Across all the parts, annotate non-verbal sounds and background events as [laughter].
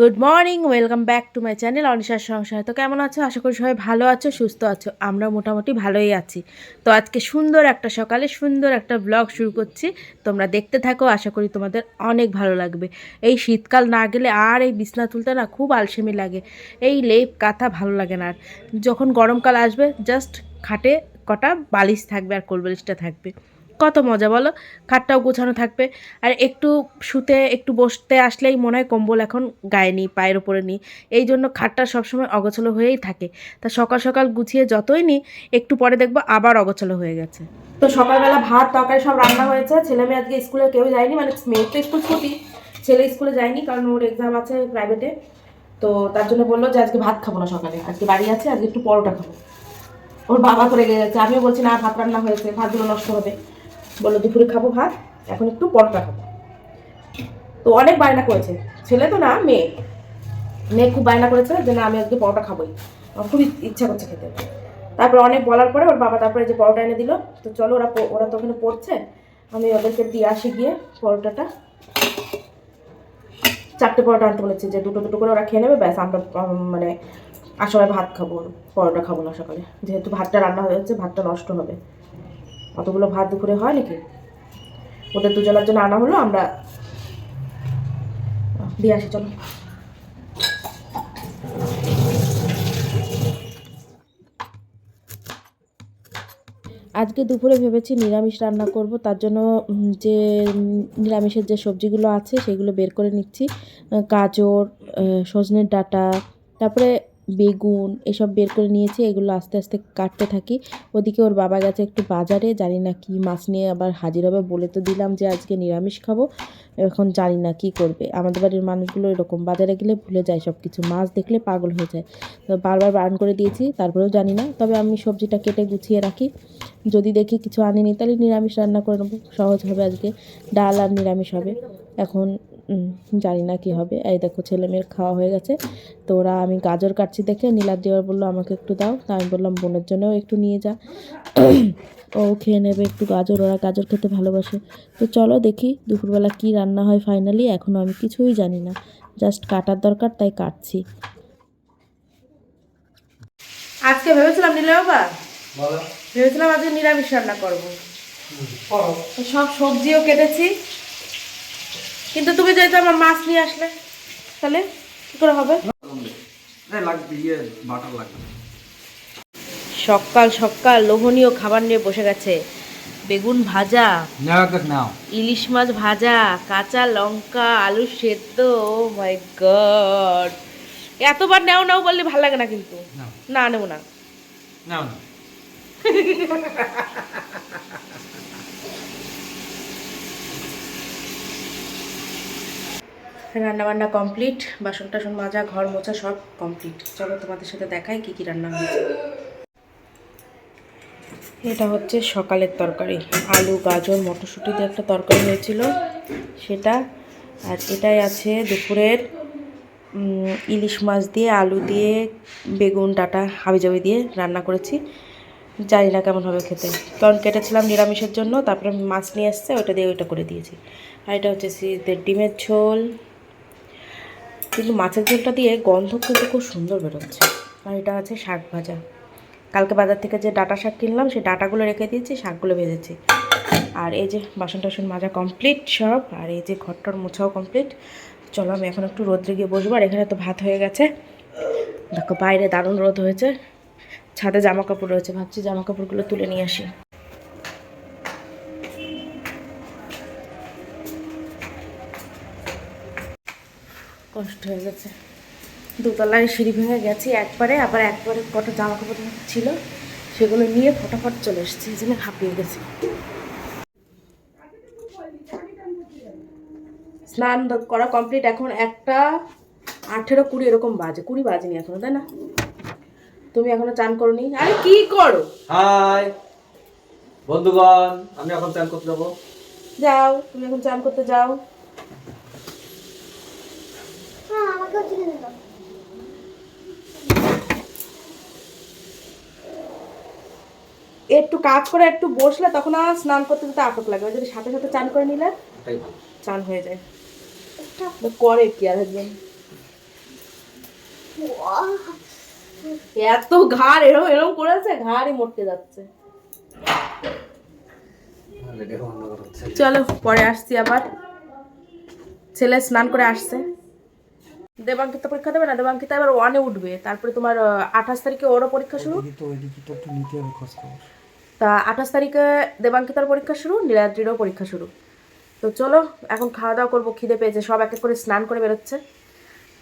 Good morning welcome back to my channel অনিশার সংসার তো কেমন আছো? আশা করি সবাই ভালো আছো, সুস্থ আছো। আমরা মোটামুটি ভালোই আছি। তো আজকে সুন্দর একটা সকালে সুন্দর একটা ব্লগ শুরু করছি। তোমরা দেখতে থাকো, আশা করি তোমাদের অনেক ভালো লাগবে। এই শীতকাল না গেলে আর এই বিছনা তুলতে না খুব আলসেমি লাগে। এই লেপ কাঁথা ভালো লাগে না আর। যখন গরমকাল আসবে জাস্ট খাটে কটা বালিশ থাকবে আর কোলবালিশটা থাকবে। কত মজা বলো? খাটটাও গোছানো থাকবে। আর একটু শুতে, একটু বসতে আসলেই মনে হয় কম্বল এখন গায়ে নিই, পায়ের ওপরে নিই। এই জন্য খাটটা সবসময় অগোছলো হয়েই থাকে। তা সকাল সকাল গুছিয়ে যতই নিই একটু পরে দেখব আবার অগোছলো হয়ে গেছে। তো সকালবেলা ভাত, তরকারি সব রান্না হয়েছে। ছেলে মেয়ে আজকে স্কুলে কেউ যায়নি মানে মেয়ের তো স্কুল ছুটি। ছেলে স্কুলে যায়নি কারণ ওর এক্সাম আছে প্রাইভেটে তো তার জন্য বলল যে আজকে ভাত খাব না সকালে। আজকে বাড়ি আছে, আজকে একটু পরোটা খাব। ওর বাবা করে গেছে। আমিও বলছি, না, ভাত রান্না হয়েছে, ভাতগুলো নষ্ট হবে। বলল, দুপুরে খাব ভাত, এখন একটু পরোটা খাব। তো অনেক বায়না করেছে। ছেলে তো না, মেয়ে। মেয়ে খুব বায়না করেছে যে, না, আমি আজকে পরোটা খাবোই। আমার খুবই ইচ্ছা করছে খেতে। তারপরে অনেক বলার পরে ওর বাবা তারপরে যে পরোটা এনে দিল। তো চলো, ওরা ওরা তো ওখানে পড়ছে। আমি ওদেরকে দিয়ে আসি গিয়ে পরোটাটা। চারটে পরোটা আনতে বলেছি যে, দুটো দুটো করে ওরা খেয়ে নেবে, ব্যাস, আমরা মানে আসলে ভাত খাব, পরোটা খাব না সকালে। যেহেতু ভাতটা রান্না হয়ে যাচ্ছে, ভাতটা নষ্ট হবে। অতগুলো ভাত দুপুরে হয় নাকি? ওদের দুজনের জন্য আনা হলো, আমরা দিয়ে আসি, চলো। আজকে দুপুরে ভেবেছি নিরামিষ রান্না করব, তার জন্য যে, নিরামিষের যে সবজিগুলো আছে, সেগুলো বের করে নিচ্ছি। গাজর সজনের ডাঁটা, তারপরে বেগুন এসব বের করে নিয়েছি, এগুলো আস্তে আস্তে কাটতে থাকি। ওদিকে ওর বাবা গেছে একটু বাজারে, জানি না কি মাছ নিয়ে আবার হাজির হবে বলে তো দিলাম যে আজকে নিরামিষ খাব। এখন জানি না কি করবে। আমাদের বাড়ির মানুষগুলো এরকম বাজারে গেলে ভুলে যায় সব কিছু মাছ দেখলে পাগল হয়ে যায়। তো বারবার বারণ করে দিয়েছি, তারপরেও জানি না। তবে আমি সবজিটা কেটে গুছিয়ে রাখি। যদি দেখি কিছু আনিনি, তাহলে নিরামিষ রান্না করে নেব। সহজ হবে আজকে। ডাল আর নিরামিষ হবে। এখন জানি না কি হবে। এই দেখো ছেলে মেয়ের খাওয়া হয়ে গেছে। তো ওরা আমি গাজর কাটছি দেখে নীলাদ দেওয়ার বলল আমাকে একটু দাও। তা আমি বললাম বোনের জন্যও একটু নিয়ে যা। ও খেয়ে নেবে একটু গাজর ওরা গাজর খেতে ভালোবাসে। তো চলো দেখি দুপুরবেলা কি রান্না হয় ফাইনালি এখনও আমি কিছুই জানি না। জাস্ট কাটার দরকার তাই কাটছি। আজকে ভেবেছিলাম নীলা বাবা? ভেবেছিলাম আজকে নিরামিষ রান্না করব। সব সবজিও কেটেছি। কিন্তু তুমি যেহেতু আমার মাছ নিয়ে আসলে তাহলে কি করে হবে? ইয়ে সকাল সকাল লোভনীয় খাবার নিয়ে বসে গেছে। বেগুন ভাজা ইলিশ মাছ ভাজা কাঁচা লঙ্কা আলু সেদ্ধ মাই গড। এতবার নেও নাও বললে ভালো লাগে না কিন্তু। না নেব না। না। [laughs] রান্না বান্না কমপ্লিট বাসন টাসন মাজা, ঘর মোছা সব কমপ্লিট চলো তোমাদের সাথে দেখাই কি কি রান্না হয়েছে। এটা হচ্ছে সকালের তরকারি। আলু, গাজর, মটরশুঁটি দিয়ে একটা তরকারি হয়েছিল। সেটা, আর এটাই আছে দুপুরের ইলিশ মাছ দিয়ে, আলু দিয়ে, বেগুন, ডাটা, হাবিজাবি দিয়ে রান্না করেছি। জানি না কেমন হবে খেতে। কারণ কেটেছিলাম নিরামিষের জন্য, তারপরে মাছ নিয়ে এসছে, ওটা দিয়ে ওইটা করে দিয়েছি। আর এটা হচ্ছে শীতের ডিমের ঝোল। কিন্তু মাছের ঝোলটা দিয়ে গন্ধ কিন্তু খুব সুন্দর বেরোচ্ছে। আর এটা আছে শাক ভাজা। কালকে বাজার থেকে যে ডাটা শাক কিনলাম, সেই ডাটাগুলো রেখে দিয়েছি, শাকগুলো ভেজেছি। আর এই যে বাসন টাসন মাজা কমপ্লিট সব, আর এই যে ঘরটার মোছাও কমপ্লিট চলো আমি এখন একটু রোদ্রে গিয়ে বসবো, আর এখানে তো ভাত হয়ে গেছে। দেখো বাইরে দারুণ রোদ হয়েছে। ছাদে জামা কাপড় রয়েছে, ভাবছি জামা কাপড়গুলো তুলে নিয়ে আসি। কষ্ট হয়ে গেছে। দোতলায় সিঁড়ি ভেঙে গেছি একবারে আবার একবারে কটা জামা কাপড় ছিল সেগুলো নিয়ে ফটাফট চলে এসেছি এই জন্য হাঁপিয়ে গেছি। স্নান করা কমপ্লিট এখন একটা আঠেরো কুড়ি এরকম বাজে কুড়ি বাজেনি এখনও তাই না? তুমি এখনও চান করনি? আরে কি করো? হাই বন্ধুগণ আমি এখন চান করতে যাব। যাও তুমি এখন চান করতে যাও। একটু কাজ করে একটু বসলে তখন আর স্নান করতে যেতে আটক লাগে। যদি সাথে সাথে চান করে নিলে চান হয়ে যায়। করে কি আর একজন? এত ঘাড় এরম এরম করেছে ঘাড়ই মরতে যাচ্ছে। চলো পরে আসছি আবার। ছেলে স্নান করে আসছে। দেবাঙ্কিতা পরীক্ষা দেবে না? দেবাঙ্কিতা এবার ওয়ানে উঠবে। তারপরে তোমার আঠাশ তারিখে ওরও পরীক্ষা শুরু? তা আঠাশ তারিখে দেবাঙ্কিতার পরীক্ষা শুরু নীলাদ্রিরও পরীক্ষা শুরু। তো চলো এখন খাওয়া দাওয়া করব খিদে পেয়েছে সব এক এক করে স্নান করে বেরোচ্ছে।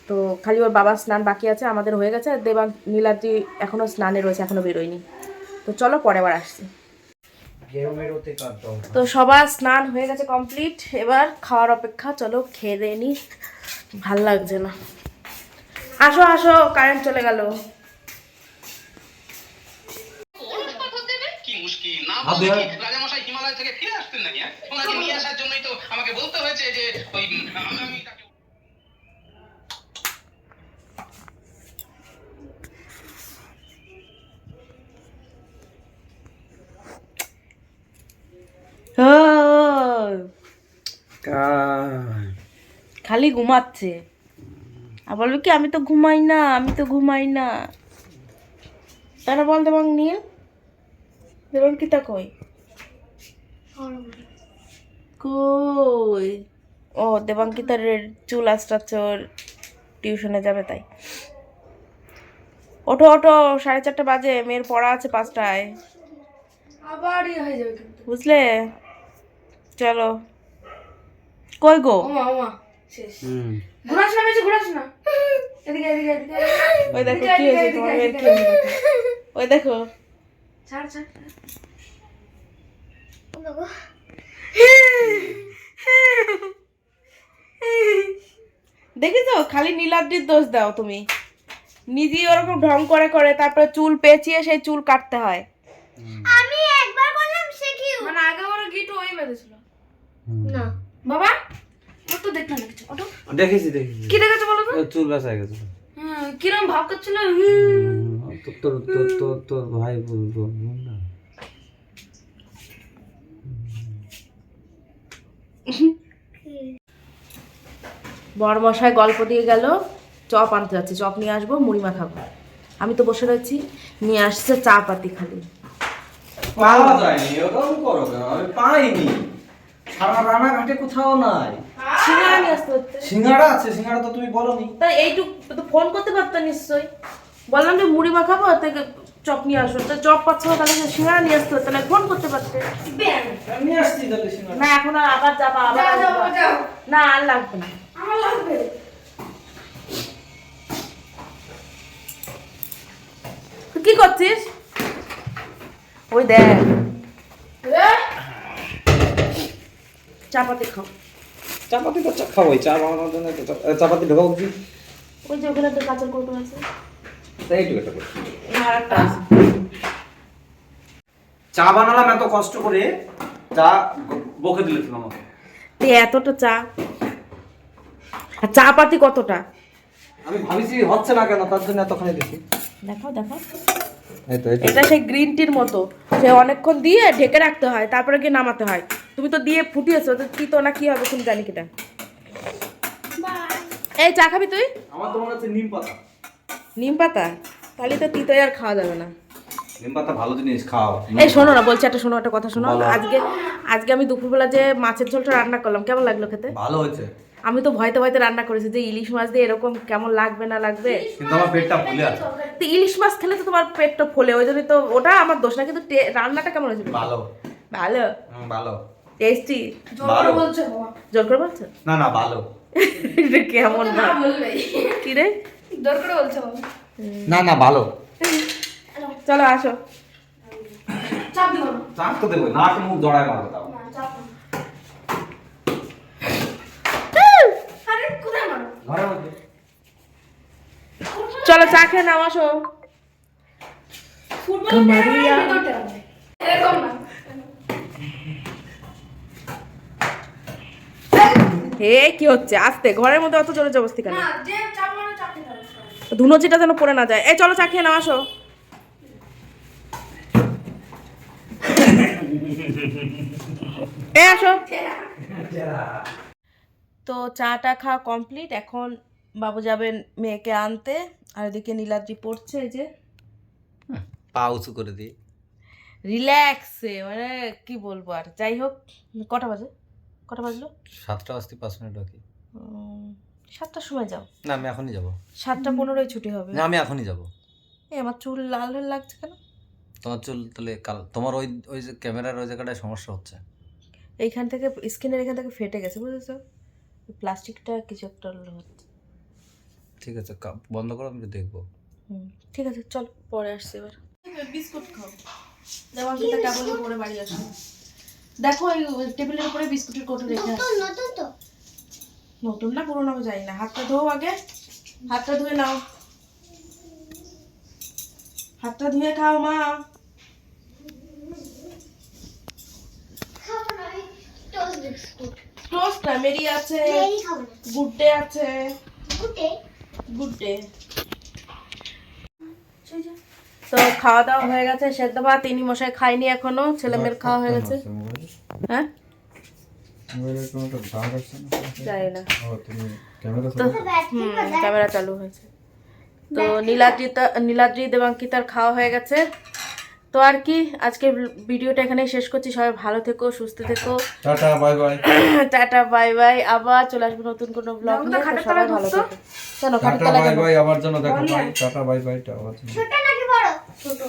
তো খালি ওর বাবার স্নান বাকি আছে আমাদের হয়ে গেছে। আর দেবাং নীলাদ্রি এখনও স্নানে রয়েছে এখনও বেরোয়নি। তো চলো পরে আবার আসছি। তো সবার স্নান হয়ে গেছে কমপ্লিট। এবার খাওয়ার অপেক্ষা চলো খেয়ে দিয়ে নি। ভালো লাগছে না। আসো আসো কারেন্ট চলে গেল। হিমালয় থেকে ফিরে আসতেন নাকি হ্যাঁ? ওনাকে নিয়ে আসার জন্যই তো আমাকে বলতে হয়েছে যে ওই খালি ঘুমাচ্ছে। আর বলবে কি আমি তো ঘুমাই না আমি তো ঘুমাই না। তারা বল দেবাং নীল। দেবাং কি তা কই? কই? ও দেবাঙ্কিতার চুল আসটাচ্ছে ওর টিউশনে যাবে তাই। ওঠো ওঠো সাড়ে চারটে বাজে মেয়ের পড়া আছে পাঁচটায়। আবার ইয়ে হয়ে যাবে বুঝলে? চলো। কই গো? ওমা ওমা শেষ। ঘুরাস না বেশি ঘুরাস না। এদিকে এদিকে এদিকে ওই দেখো কি হয়েছে তোমার ওই দেখো। ছাড় ছাড়। দেখেছ? খালি নীলাদ্রির দোষ দাও তুমি। নিজেই ওরকম ঢং করে করে তারপরে চুল পেঁচিয়ে সেই চুল কাটতে হয় মানে আগে ওরা গিটু ওই বেঁধেছিল না বাবা ও তো দেখলাম না কিছু ওটো দেখেছি দেখেছি। কি দেখেছ বলো তো? চুল বাসা গেছে। হ্যাঁ কিরম ভাব করছিল? তোর তোর তোর তোর তোর ভাই বলব না। বড়মশাই গল্প দিয়ে গেল চপ আনতে যাচ্ছে চপ নিয়ে আসব মুড়ি মাখাবো আমি তো বসে রয়েছি নিয়ে আসছে চা পাতি খালি। পাওয়া যায়নি ওরকম করো কেন? আমি পাইনি। সারা রানাঘাটে কোথাও নাই। সিঙ্গারা নিয়ে আসতে হচ্ছে। সিঙ্গাড়া আছে সিঙ্গাড়া তো তুমি বলনি। তাই এইটুক তো ফোন করতে পারতো নিশ্চয়ই। বললাম যে মুড়ি মাখাবো চপ নিয়ে আসো। তো চপ পাচ্ছ না তাহলে সিঙ্গারা নিয়ে আসতে হতো ফোন করতে পারতে। আমি আসছি তাহলে সিঙ্গাড়া না এখন আর আবার যাবা আবার যাও, যাও, যাও। না আর লাগবে না। আমার লাগবে। তুই কি করছিস? ওই দেখ। চাপাতি খাও। চাপাতি তো চা খাবোই চা বানানোর জন্য তো চাপাতি ঢোকাও কি? ওই যে ওখানে তো কাঁচের কৌটো আছে। তাই একটা চা বানালাম এত কষ্ট করে চা বকে দিলে তুমি আমাকে। এতটা চা? আর চা পাতি কতটা? আমি ভাবিছি হচ্ছে না কেন তার জন্য এতখানি দেখি দেখো। দেখো। এটা সেই গ্রিন টির মতো। সে অনেকক্ষণ দিয়ে ঢেকে রাখতে হয় তারপরে গিয়ে নামাতে হয়। তুমি তো দিয়ে ফুটিয়েছো তো কি তো না কি হবে তুমি জানি কিটা। এই চা খাবি তুই? আমার তো মনে হচ্ছে নিম পাতা। নিম পাতা? তাহলে তো তিতই আর খাওয়া যাবে না। নিম পাতা ভালো জিনিস খাও। এই শোনো না বলছি একটা শোনো একটা কথা শোনো। আজকে আজকে আমি দুপুরবেলা যে মাছের ঝোলটা রান্না করলাম কেমন লাগল খেতে? ভালো হয়েছে। আমি তো ভয়তে ভয়তে রান্না করেছি যে ইলিশ মাছ দিয়ে এরকম কেমন লাগবে না লাগবে? কিন্তু আমার পেটটা ফুলে আছে। তো ইলিশ মাছ খেলে তো তোমার পেটটা ফোলে ওই জন্যই তো ওটা আমার দোষ না কিন্তু টে- রান্নাটা কেমন হয়েছে? ভালো। ভালো? ভালো। টেস্টি? জোর ভালো। বলছে? বাবা জোর করে বলছো? না না ভালো। এটা কেমন না? বলবে। কি রে? জোর করে বলছে? না না ভালো। চলো আসো। চাপ দিও চাপ তো দেবো নাক মুখ জড়ায় মারো? তাও চলো চা খেয়ে নাও আসো। ফুটবল এরকম না। হে কি হচ্ছে? আস্তে ঘরের মধ্যে অত জোরে জবস্তি কেন? না যে চাপ মারো চাপ দিতে হবে ধুনোচিটা যেন পড়ে না যায়। এই চলো চা খেয়ে নাও আসো। এ আসো। তো চাটা খাওয়া কমপ্লিট। এখন বাবু যাবেন মেয়েকে আনতে। আর এদিকে নীলাদ্রি পড়ছে এই যে। পা উঁচু করে দিই। রিল্যাক্সে মানে কি বলব আর। যাই হোক কটা বাজে? কটা বাজলো? সাতটা বাজতে পাঁচ মিনিট বাকি। সাতটার সময় যাও। না আমি এখনই যাব। সাতটা পনেরোই ছুটি হবে। না আমি এখনই যাব। এ আমার চুল লাল লাল লাগছে কেন? তোমার চুল তাহলে কাল তোমার ওই ওই যে ক্যামেরার ওই জায়গাটায় সমস্যা হচ্ছে। এইখান থেকে স্কিনের এখান থেকে ফেটে গেছে বুঝেছ? প্লাস্টিকটা কিছু একটা হচ্ছে। ঠিক আছে কা- বন্ধ করো আমি দেখব। ঠিক আছে চল পরে আসছি এবার। বিস্কুট খাও। যেমন সেটা টেবিলের উপরে বাড়ি আসো। দেখো টেবিলের উপরে বিস্কুটের কোটো রেখে আসছি। নতুন না পুরোনো আমি জানি না। হাতটা ধোও আগে। হাতটা ধুয়ে নাও। হাতটা ধুয়ে খাও মা। টোস্ট না মেরি আছে। গুড ডে আছে। গুড ডে তো খাওয়া দাওয়া হয়ে গেছে সেদ্ধ ভাত। তিনি মশাই খাইনি এখনও ছেলে মেয়ের খাওয়া হয়ে গেছে। হ্যাঁ? তো হুম ক্যামেরা চালু হয়েছে। তো নীলাদ্রিতা নীলাদ্রি দেবাঙ্কিতার খাওয়া হয়ে গেছে। তো আর কি আজকে ভিডিওটা এখানেই শেষ করছি। সবাই ভালো থেকো সুস্থ থেকো। Tata bye bye. [coughs] Tata bye bye. আবার চলে আসব নতুন কোনো ব্লগ নিয়ে। সবাই ভালো থেকো। কেন খাটের তলায় বাই বাই। আমার জন্য দেখো বাই। টাটা বাই বাই টা আমার জন্য। ছোট।